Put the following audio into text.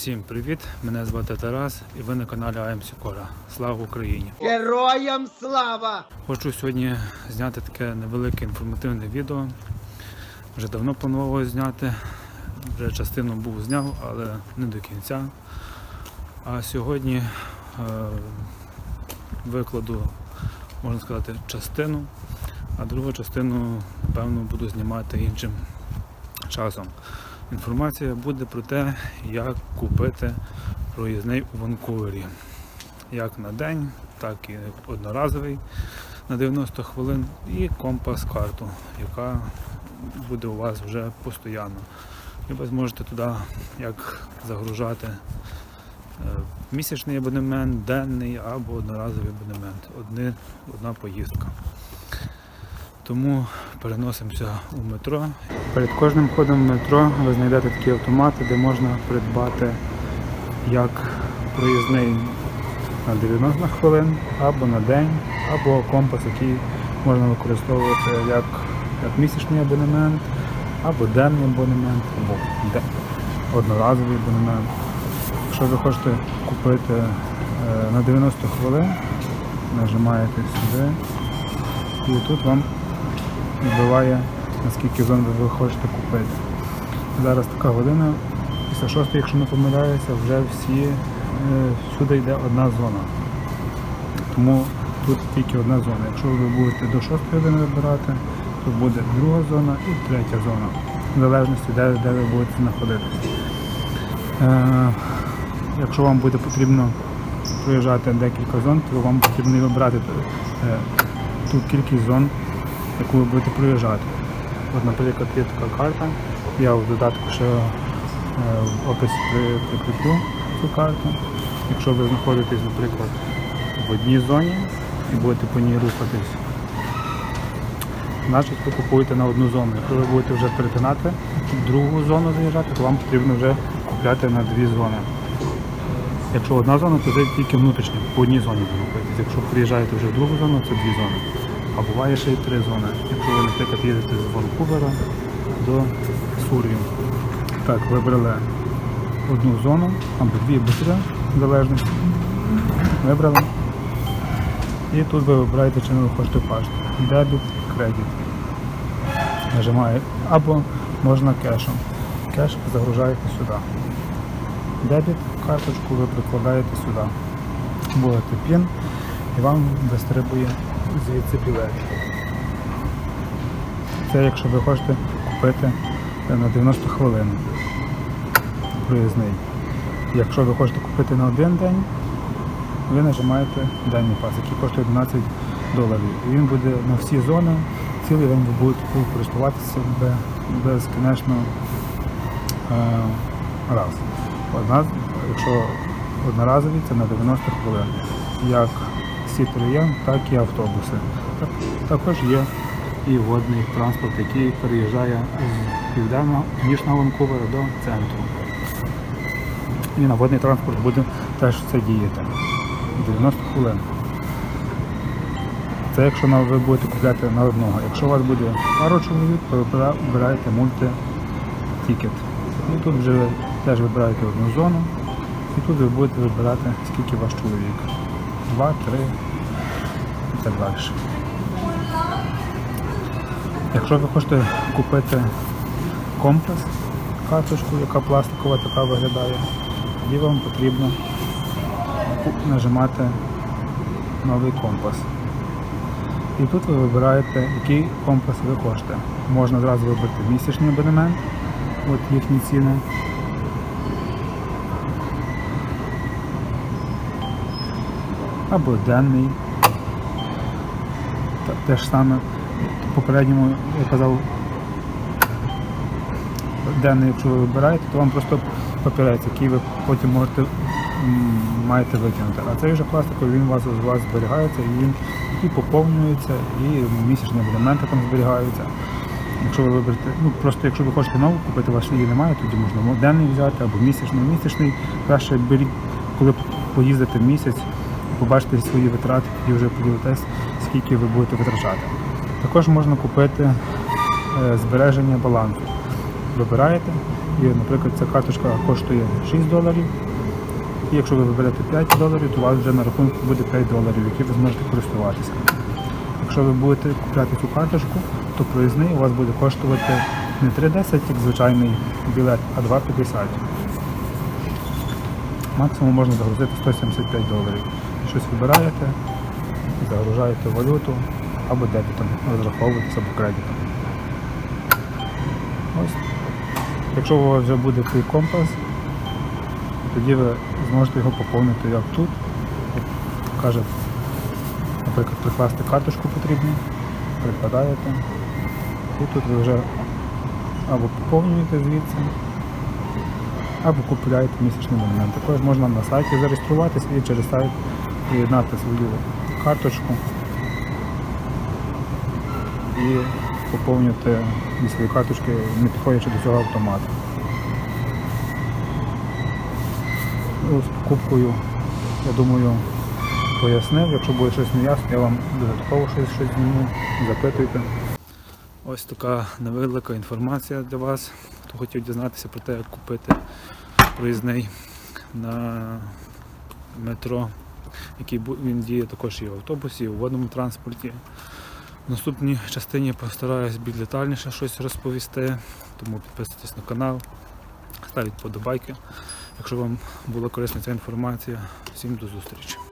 Всім привіт! Мене звати Тарас і ви на каналі АМ Сікора. Слава Україні! Героям слава! Хочу сьогодні зняти таке невелике інформативне відео. Вже давно планував зняти, вже частину був зняв, але не до кінця. А сьогодні е, викладу, можна сказати, частину, а другу частину, напевно, буду знімати іншим часом. Інформація буде про те, як купити проїзний у Ванкувері. Як на день, так і одноразовий на 90 хвилин, і компас-карту, яка буде у вас вже постійно. І ви зможете туди як загружати е, місячний абонемент, денний або одноразовий абонемент. Одни, одна поїздка. Тому переносимося у метро. Перед кожним ходом в метро ви знайдете такі автомати, де можна придбати як проїзний на 90 хвилин, або на день, або компас, який можна використовувати як, як місячний абонемент, або денний абонемент, або одноразовий абонемент. Якщо ви хочете купити е, на 90 хвилин, нажимаєте сюди, і тут вам вбиває, наскільки зон ви хочете купити. Зараз така година, після 6, якщо не помиляюся, вже всі, е, всюди йде одна зона. Тому тут тільки одна зона. Якщо ви будете до 6 години вибирати, то буде друга зона і третя зона. В залежності, де, де ви будете знаходитися. Е, якщо вам буде потрібно проїжджати декілька зон, то вам потрібно вибрати е, ту кількість зон, яку ви будете проїжджати. От, наприклад, є така карта. Я в додатку ще е, в описі прикріплю цю карту. Якщо ви знаходитесь, наприклад, в одній зоні і будете по ній рухатись, значить ви купуєте на одну зону. Якщо ви будете вже перетинати другу зону заїжджати, то вам потрібно вже купляти на дві зони. Якщо одна зона, то це тільки внутрішня, по одній зоні ви рухаєтесь. Якщо приїжджаєте вже в другу зону, це дві зони. А буває ще й три зони. Якщо ви, наприклад, їдете з Ванкувера до Сур'ю. Так, вибрали одну зону, або дві, або три, в залежності. Вибрали. І тут ви вибираєте, чим ви хочете платити. Дебіт, кредит. Нажимаєте. Або можна кешем. Кеш загружаєте сюди. Дебіт, карточку ви прикладаєте сюди. Вводите пін і вам вистрибує звідси білет. Це якщо ви хочете купити на 90 хвилин проїзний. Якщо ви хочете купити на один день, ви нажимаєте денний пас, який коштує 12 доларів. І він буде на всі зони, цілий день ви будете користуватися безкінечно е, раз. Одна, якщо одноразові, це на 90 хвилин. Як сітроєм, так і автобуси. Також є і водний транспорт, який переїжджає з південного північного Ванкувера до центру. І на водний транспорт буде теж це діяти. 90 хвилин. Це якщо ви будете купляти на одного. Якщо у вас буде пару чоловік, то вибира- вибираєте мультитікет. І тут вже ви теж вибираєте одну зону. І тут ви будете вибирати, скільки ваш чоловік. Два, три і так. Якщо ви хочете купити компас, карточку, яка пластикова така виглядає, тоді вам потрібно нажимати новий компас. І тут ви вибираєте, який компас ви хочете. Можна одразу вибрати місячний абонемент, от їхні ціни. Або денний. Те ж саме. Попередньому я казав, денний, якщо ви вибираєте, то вам просто папірець, який ви потім можете маєте викинути. А цей вже пластиковий, він у вас, у вас зберігається і він і поповнюється, і місячні абонементи там зберігаються. Якщо ви виберете, ну просто якщо ви хочете нову купити, у її немає, тоді можна денний взяти або місячний. Місячний краще беріть, коли поїздите місяць, побачите свої витрати, тоді вже поділитесь, скільки ви будете витрачати. Також можна купити е, збереження балансу. Вибираєте І, наприклад, ця карточка коштує 6 доларів. І якщо ви виберете 5 доларів, то у вас вже на рахунку буде 5 доларів, які ви зможете користуватися. Якщо ви будете купляти цю карточку, то проїзний у вас буде коштувати не 3,10, як звичайний білет, а 2,50. Максимум можна загрузити 175 доларів. Щось вибираєте, загружаєте валюту або дебітом, розраховуєтесь або кредитом. Ось. Якщо у вас вже буде цей компас, тоді ви зможете його поповнити як тут. Як Каже, наприклад, прикласти карточку потрібно, прикладаєте. І тут ви вже або поповнюєте звідси, або купуєте місячний абонемент. Також можна на сайті зареєструватися і через сайт приєднати свою карточку і поповнювати зі своєї карточки, не підходячи до цього автомату. Ну, З покупкою, я думаю, пояснив. Якщо буде щось неясно, я вам додатково щось, щось зніму, запитуйте. Ось така невелика інформація для вас, хто хотів дізнатися про те, як купити проїзний на метро, який він діє також і в автобусі, і в водному транспорті. В наступній частині постараюсь більш детальніше щось розповісти, тому підписуйтесь на канал, ставіть подобайки. Якщо вам була корисна ця інформація, всім до зустрічі.